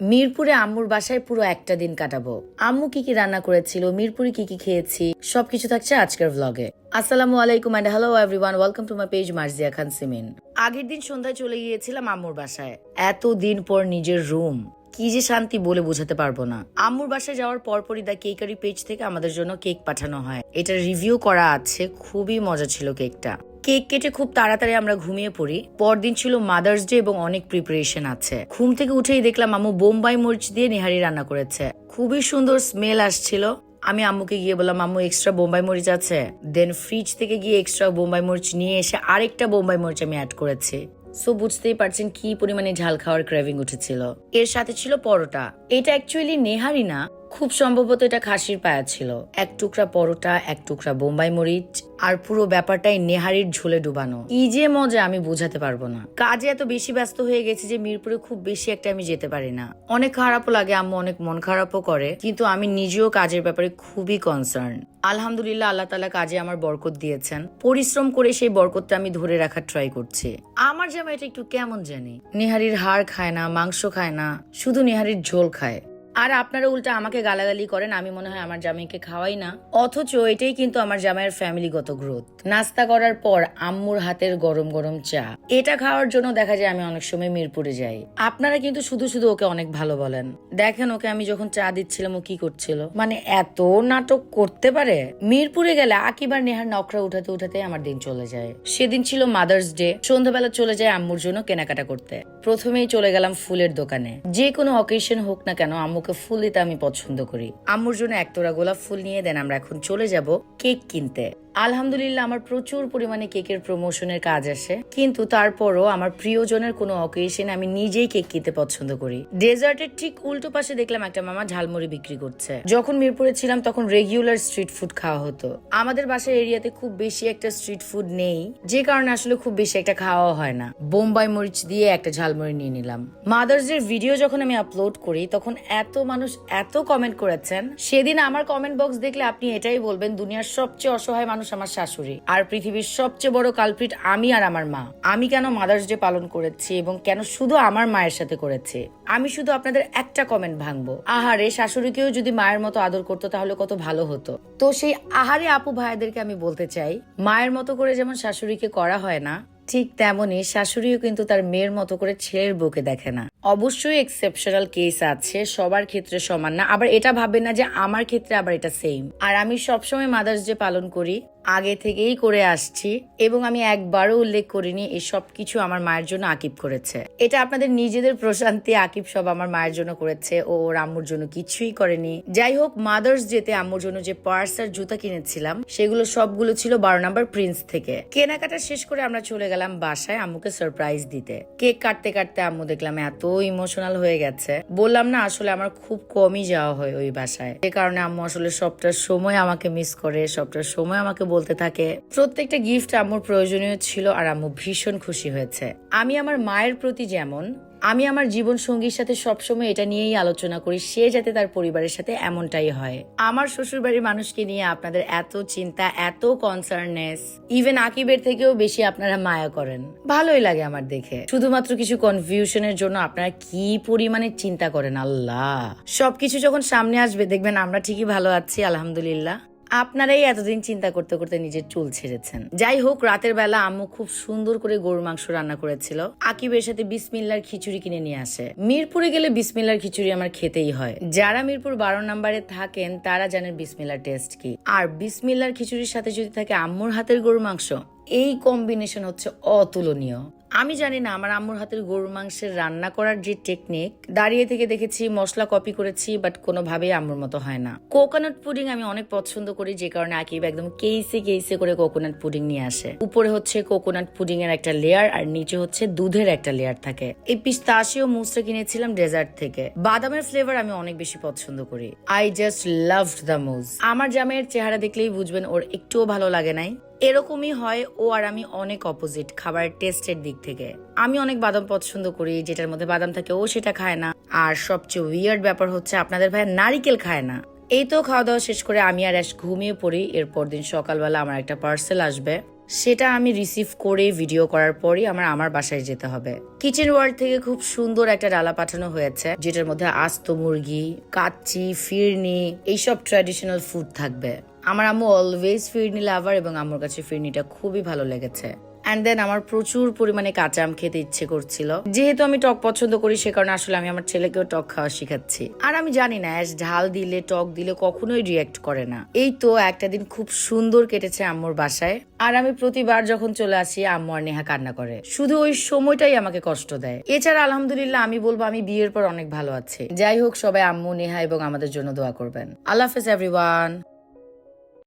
মিরপুরে আম্মুর বাসায় পুরো একটা দিন কাটাবো। আম্মু কি কি রান্না করেছিল, মিরপুরে কি কি খেয়েছি, সবকিছু থাকছে আজকের ভ্লগে আসসালামু আলাইকুম and hello everyone welcome to my page Marzia Khan Simin আগের দিন সন্ধ্যায় চলে গিয়েছিলাম আম্মুর বাসায়। এত দিন পর নিজের রুম কি যে শান্তি বলে বোঝাতে পারব না। আম্মুর বাসায় যাওয়ার পরপরই দা কেকারি পেজ থেকে আমাদের জন্য কেক পাঠানো হয়। এটা রিভিউ করা আছে, খুবই মজা ছিল কেকটা কেক কেটে খুব তাড়াতাড়ি আমরা ঘুমিয়ে পড়ি। পরদিন ছিল মাদার্স ডে এবং অনেক প্রিপারেশন আছে। ঘুম থেকে উঠেই দেখলাম আম্মু বোম্বাই মরিচ দিয়ে নেহারি রান্না করেছে। খুবই সুন্দর স্মেল আসছিল। আমি আম্মুকে গিয়ে বললাম, আম্মু এক্সট্রা বোম্বাই মরিচ আছে। দেন ফ্রিজ থেকে গিয়ে এক্সট্রা বোম্বাই মরিচ নিয়ে এসে আরেকটা বোম্বাই মরিচ আমি অ্যাড করেছি। সো বুঝতেই পারছেন কি পরিমাণে ঝাল খাওয়ার ক্রেভিং উঠেছিল। এর সাথে ছিল পরোটা। এটা অ্যাকচুয়ালি নেহারি না খুব সম্ভবত এটা খাসির পায়া ছিল। এক টুকরা পরোটা, এক টুকরা বোম্বাই মরিচ, আর পুরো ব্যাপারটাই নেহারির ঝোলে ডুবানো। কি যে মজা আমি বোঝাতে পারব না। কাজে এত বেশি ব্যস্ত হয়ে গেছি যে মিরপুরে খুব বেশি একটা আমি যেতে পারি না। অনেক খারাপও লাগে, আম্মু অনেক মন খারাপও করে, কিন্তু আমি নিজেও কাজের ব্যাপারে খুবই কনসার্ন আলহামদুলিল্লাহ আল্লাহ তালা কাজে আমার বরকত দিয়েছেন। পরিশ্রম করে সেই বরকতটা আমি ধরে রাখার ট্রাই করছি। আমার জামা এটা একটু কেমন জানি? নেহারির হাড় খায় না, মাংস খায় না, শুধু নেহারির ঝোল খায়। আর আপনারা উল্টা আমাকে গালাগালি করেন, আমি মনে হয় আমার জামাইকে খাওয়াই না। অথচ এটাই কিন্তু আমার জামাইয়ের ফ্যামিলিগত গ্রোথ নাস্তা করার পর আম্মুর হাতের গরম গরম চা। এটা খাওয়ার জন্য দেখা যায় আমি অনেক সময় মিরপুরে যাই। আপনারা কিন্তু শুধু শুধু ওকে অনেক ভালো বলেন। দেখেন ওকে আমি যখন চা দিচ্ছিলাম, ও কি করছিল? মানে এত নাটক করতে পারে? মিরপুরে গেলে আকিবার নেহার নকরা উঠাতে উঠাতে আমার দিন চলে যায়। সেদিন ছিল মাদার্স ডে সন্ধ্যাবেলা চলে যায় আম্মুর জন্য কেনাকাটা করতে। প্রথমেই চলে গেলাম ফুলের দোকানে। যে কোনো অকেশন হোক না কেন আম্মুকে ফুল দিতে আমি পছন্দ করি। আম্মুর জন্য একতোরা গোলাপ ফুল নিয়ে দেন, আমরা এখন চলে যাব কেক কিনতে। আলহামদুলিল্লাহ, আমার প্রচুর পরিমাণে কেকের প্রমোশনের কাজ আসে। কিন্তু তারপরও আমার প্রিয়জনের কোনো অকেশনে আমি নিজেই কেক কিনতে পছন্দ করি। ডেজার্টের ঠিক উল্টো পাশে দেখলাম একটা মামা ঝালমুড়ি বিক্রি করছে। যখন মিরপুরে ছিলাম তখন রেগুলার স্ট্রিট ফুড খাওয়া হতো। আমাদের বাসার এরিয়াতে খুব বেশি একটা স্ট্রিট ফুড নেই, যে কারণে আসলে খুব বেশি একটা খাওয়া হয় না। বোম্বাই মরিচ দিয়ে একটা ঝালমুড়ি নিয়ে নিলাম। মাদার্স ডের ভিডিও যখন আমি আপলোড করি, তখন এত মানুষ এত কমেন্ট করেছেন। সেদিন আমার কমেন্ট বক্স দেখলে আপনি এটাই বলবেন, দুনিয়ার সবচেয়ে অসহায় মানুষ আমার শাশুড়ি। আর পৃথিবীর সবচেয়ে বড় কালপ্রিট আমি আর আমার মা। আমি কেন মাদার্স ডে পালন করেছি এবং কেন শুধু আমার মায়ের সাথে করেছি? আমি শুধু আপনাদের একটা কমেন্ট ভাঙবো। আহারে, শাশুড়িকেও যদি মায়ের মতো আদর করতো তাহলে কত ভালো হতো। তো সেই আহারে আপু ভাইয়াদেরকে আমি বলতে চাই, মায়ের মতো করে যেমন শাশুড়িকে করা হয় না, ঠিক তেমনই শাশুড়িও কিন্তু তার মেয়ের মতো করে ছেলের বউকে দেখে না। অবশ্যই এক্সেপশনাল কেস আছে, সবার ক্ষেত্রে সমান না, আবার এটা ভাববেন না যে আমার ক্ষেত্রে আবার এটা সেম আর আমি সবসময় মাদার্স ডে পালন করি আগে থেকেই করে আসছি এবং আমি একবারও উল্লেখ করিনি এই সব কিছু আমার মায়ের জন্য আকিব করেছে। এটা আপনাদের নিজেদের প্রশান্তি, আকিব সব আমার মায়ের জন্য করেছে ও ওর আম্মুর জন্য কিছুই করেনি। যাই হোক মাদার্স ডেতে আম্মুর জন্য যে পার্স আর জুতা কিনেছিলাম, সেগুলো সবগুলো ছিল বারো নাম্বার প্রিন্স থেকে। কেনাকাটা শেষ করে আমরা চলে গেলাম বাসায় আম্মুকে সারপ্রাইজ দিতে। কেক কাটতে কাটতে আম্মু দেখলাম এত ইমোশনাল হয়ে গেছে। বললাম না, আসলে আমার খুব কমই যাওয়া হয় ওই বাসায়। যে কারণে আম্মু আসলে সবটার সময় আমাকে মিস করে, সবটার সময় আমাকে বলতে থাকে। প্রত্যেকটা গিফট আম্মুর প্রয়োজনীয় ছিল আর আম্মু ভীষণ খুশি হয়েছে। আমি আমার মায়ের প্রতি যেমন, আমি আমার জীবন সঙ্গীর সাথে সবসময় এটা নিয়েই আলোচনা করি, সে যাতে তার পরিবারের সাথে এমনটাই হয়। আমার শ্বশুর বাড়ির মানুষকে নিয়ে আপনাদের এত চিন্তা, এত কনসার্নেস ইভেন আকিবের থেকেও বেশি আপনারা মায়া করেন। ভালোই লাগে আমার দেখে। শুধুমাত্র কিছু কনফিউশনের জন্য আপনারা কি পরিমাণে চিন্তা করেন? আল্লাহ! সবকিছু যখন সামনে আসবে, দেখবেন আমরা ঠিকই ভালো আছি, আলহামদুলিল্লাহ। আপনারাই এতদিন চিন্তা করতে করতে নিজের চুল ছেড়েছেন। যাই হোক, রাতের বেলা আম্মু খুব সুন্দর করে গরুর মাংস রান্না করেছিল। আকিবের সাথে বিসমিল্লার খিচুড়ি কিনে নিয়ে আসে। মিরপুরে গেলে বিসমিল্লার খিচুড়ি আমার খেতেই হয়। যারা মিরপুর বারো নম্বরে থাকেন, তারা জানেন বিসমিল্লার টেস্ট কি। আর বিসমিল্লার খিচুড়ির সাথে যদি থাকে আম্মুর হাতের গরুর মাংস, এই কম্বিনেশন হচ্ছে অতুলনীয়। আমি জানি না, আমার আম্মুর হাতের গরুর মাংসের রান্না করার যে টেকনিক দাঁড়িয়ে থেকে দেখেছি, মশলা কপি করেছি বাট কোনোভাবেই আম্মুর মতো হয় না। কোকোনাট পুডিং আমি অনেক পছন্দ করি, যে কারণে আকিব একদম কেইসে কেইসে করে কোকোনাট পুডিং নিয়ে আসে। উপরে হচ্ছে কোকোনাট পুডিং এর একটা লেয়ার আর নিচে হচ্ছে দুধের একটা লেয়ার থাকে। এই পিস্তাশিও মুসটা কিনেছিলাম ডেজার্ট থেকে। বাদামের ফ্লেভার আমি অনেক বেশি পছন্দ করি। I just loved the muse আমার জামের চেহারা দেখলেই বুঝবেন, ওর একটুও ভালো লাগে নাই। এরকমই হয় ও আর আমি অনেক অপোজিট খাবারের টেস্টের দিক থেকে। আমি অনেক বাদাম পছন্দ করি, যেটার মধ্যে বাদাম থাকে ও সেটা খায় না। আর সবচেয়ে উইয়ার্ড ব্যাপার হচ্ছে আপনাদের ভাই নারিকেল খায় না। এই তো খাওয়া দাওয়া শেষ করে আমি আর অ্যাশ ঘুমিয়ে পড়ি, এরপর দিন সকালবেলা আমার একটা পার্সেল আসবে। সেটা আমি রিসিভ করে ভিডিও করার পরই আমার আমার বাসায় যেতে হবে। কিচেন ওয়ার্ল্ড থেকে খুব সুন্দর একটা ডালা পাঠানো হয়েছে, যেটার মধ্যে আস্ত মুরগি, কাচ্চি, ফিরনি, এইসব ট্র্যাডিশনাল ফুড থাকবে। আমার আম্মু অলওয়েজ ফিরনি লাভার এবং আমার কাছে ফিরনিটা খুবই ভালো লেগেছে। অ্যান্ড দেন আমার প্রচুর পরিমাণে কাঁচা আম খেতে ইচ্ছে করছিল। যেহেতু আমি টক পছন্দ করি, সে কারণে আসলে আমি আমার ছেলেকেও টক খাওয়া শিখাচ্ছি। আর আমি জানি না, অ্যাশ ঝাল দিলে, টক দিলে কখনোই রিয়াক্ট করে না। এই তো একটা দিন খুব সুন্দর কেটেছে আম্মুর বাসায়। আর আমি প্রতিবার যখন চলে আসি, আম্মু আর নেহা কান্না করে। শুধু ওই সময়টাই আমাকে কষ্ট দেয়। এছাড়া আলহামদুলিল্লাহ, আমি বলব আমি বিয়ের পর অনেক ভালো আছি। যাই হোক, সবাই আম্মু, নেহা এবং আমাদের জন্য দোয়া করবেন। আল্লাহ হাফেজ এভরিওয়ান